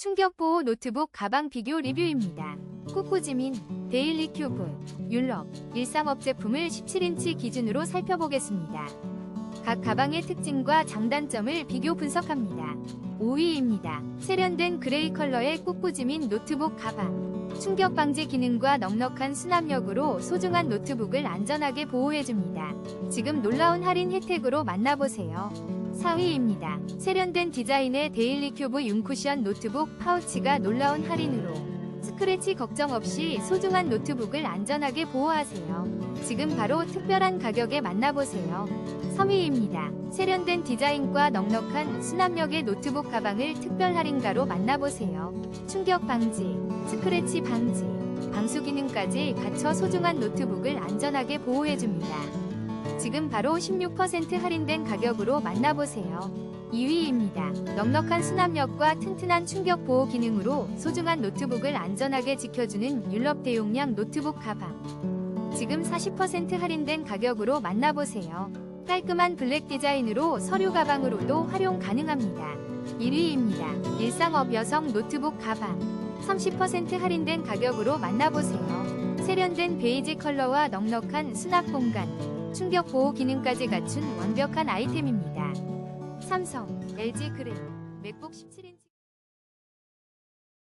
충격보호 노트북 가방 비교 리뷰입니다. 꾸꾸지민, 데일리 큐브, 율럽, 일상업 제품을 17인치 기준으로 살펴보겠습니다. 각 가방의 특징과 장단점을 비교 분석합니다. 5위입니다. 세련된 그레이 컬러의 꾸꾸지민 노트북 가방. 충격 방지 기능과 넉넉한 수납력으로 소중한 노트북을 안전하게 보호해줍니다. 지금 놀라운 할인 혜택으로 만나보세요. 4위입니다. 세련된 디자인의 데일리 큐브 융쿠션 노트북 파우치가 놀라운 할인으로 스크래치 걱정 없이 소중한 노트북을 안전하게 보호하세요. 지금 바로 특별한 가격에 만나보세요. 3위입니다. 세련된 디자인과 넉넉한 수납력의 노트북 가방을 특별 할인가로 만나보세요. 충격 방지, 스크래치 방지, 방수 기능까지 갖춰 소중한 노트북을 안전하게 보호해줍니다. 지금 바로 16% 할인된 가격으로 만나보세요. 2위입니다. 넉넉한 수납력과 튼튼한 충격 보호 기능으로 소중한 노트북을 안전하게 지켜주는 율럽 대용량 노트북 가방. 지금 40% 할인된 가격으로 만나보세요. 깔끔한 블랙 디자인으로 서류 가방으로도 활용 가능합니다. 1위입니다. 일상업 여성 노트북 가방. 30% 할인된 가격으로 만나보세요. 세련된 베이지 컬러와 넉넉한 수납 공간, 충격 보호 기능까지 갖춘 완벽한 아이템입니다. 삼성, LG 그램, 맥북 17인치